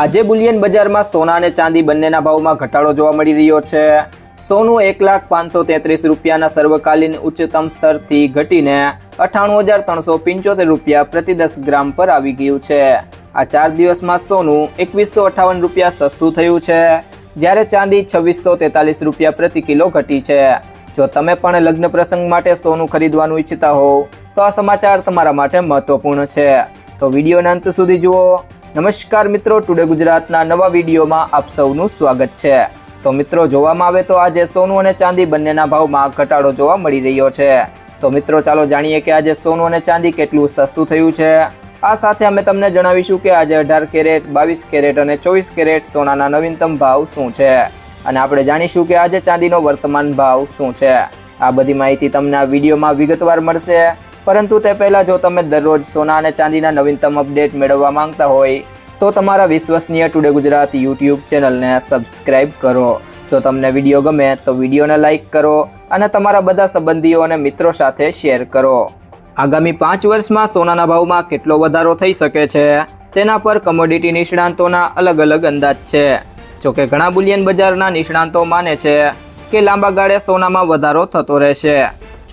આજે બુલિયન બજારમાં સોના અને ચાંદી બંનેના ભાવમાં ઘટાડો જોવા મળી રહ્યો છે. સોનું એક લાખ પાંચસો તેત્રીસ રૂપિયાના સર્વકાલીન ઉચ્ચતમ સ્તરથી ઘટીને અઠ્ઠાણું હજાર ત્રણસો પંચોતેર રૂપિયા પ્રતિ દસ ગ્રામ પર આવી ગયું છે. આ ચાર દિવસમાં સોનું એકવીસો અઠ્ઠાવન રૂપિયા સસ્તું થયું છે, જ્યારે ચાંદી છવ્વીસો તેતાલીસ રૂપિયા પ્રતિ કિલો ઘટી છે. જો તમે પણ લગ્ન પ્રસંગ માટે સોનું ખરીદવાનું ઈચ્છતા હોવ, તો આ સમાચાર તમારા માટે મહત્વપૂર્ણ છે. તો વિડીયોના અંત સુધી જુઓ. નમસ્કાર મિત્રો ટુડે ગુજરાતના નવા વિડીયોમાં આપ સૌનું સ્વાગત છે. તો મિત્રો, જોવામાં આવે તો આજે સોનું અને ચાંદી બંનેના ભાવમાં ઘટાડો જોવા મળી રહ્યો છે. તો મિત્રો, ચાલો જાણીએ કે આજે સોનું અને ચાંદી કેટલું સસ્તું થયું છે. આ સાથે અમે તમને જણાવીશું કે આજે અઢાર કેરેટ, બાવીસ કેરેટ અને ચોવીસ કેરેટ સોનાના નવીનતમ ભાવ શું છે. અને આપણે જાણીશું કે આજે ચાંદીનો વર્તમાન ભાવ શું છે. આ બધી માહિતી તમને આ વિડીયોમાં વિગતવાર મળશે. પરંતુ તે પહેલાં જો તમે દરરોજ સોના અને ચાંદીના નવીનતમ અપડેટ મેળવવા માંગતા હોય, તો તમારા વિશ્વસનીય ટુડે ગુજરાત યુટ્યુબ ચેનલને સબસ્ક્રાઇબ કરો. જો તમને વીડિયો ગમે, તો વિડીયોને લાઇક કરો અને તમારા બધા સંબંધીઓ અને મિત્રો સાથે શેર કરો. આગામી પાંચ વર્ષમાં સોનાના ભાવમાં કેટલો વધારો થઈ શકે છે, તેના પર કમોડિટી નિષ્ણાંતોના અલગ અલગ અંદાજ છે. જોકે ઘણા બુલિયન બજારના નિષ્ણાંતો માને છે કે લાંબા ગાળે સોનામાં વધારો થતો રહેશે.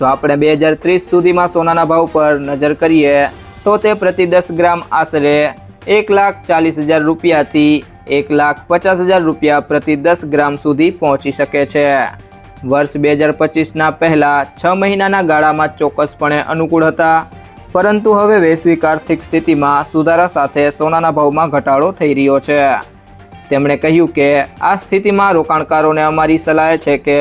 જો આપણે બે હજાર ત્રીસ સુધીમાં સોનાના ભાવ પર નજર કરીએ, તો તે પ્રતિ દસ ગ્રામ આશરે એક લાખ ચાલીસ હજાર રૂપિયાથી એક લાખ પચાસ હજાર રૂપિયા પ્રતિ દસ ગ્રામ સુધી પહોંચી શકે છે. વર્ષ બે હજાર પચીસના પહેલાં છ મહિનાના ગાળામાં ચોક્કસપણે અનુકૂળ હતા, પરંતુ હવે વૈશ્વિક આર્થિક સ્થિતિમાં સુધારા સાથે સોનાના ભાવમાં ઘટાડો થઈ રહ્યો છે. તેમણે કહ્યું કે, આ સ્થિતિમાં રોકાણકારોને અમારી સલાહ છે કે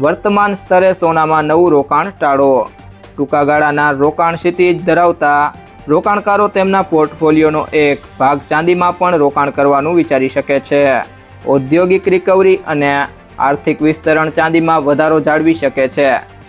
વર્તમાન સ્તરે સોનામાં નવું રોકાણ ટાળો. ટૂંકા ગાળાના રોકાણ ક્ષિતિજ ધરાવતા રોકાણકારો તેમના પોર્ટફોલિયોનો એક ભાગ ચાંદીમાં પણ રોકાણ કરવાનું વિચારી શકે છે. ઔદ્યોગિક રિકવરી અને આર્થિક વિસ્તરણ ચાંદીમાં વધારો જાળવી શકે છે.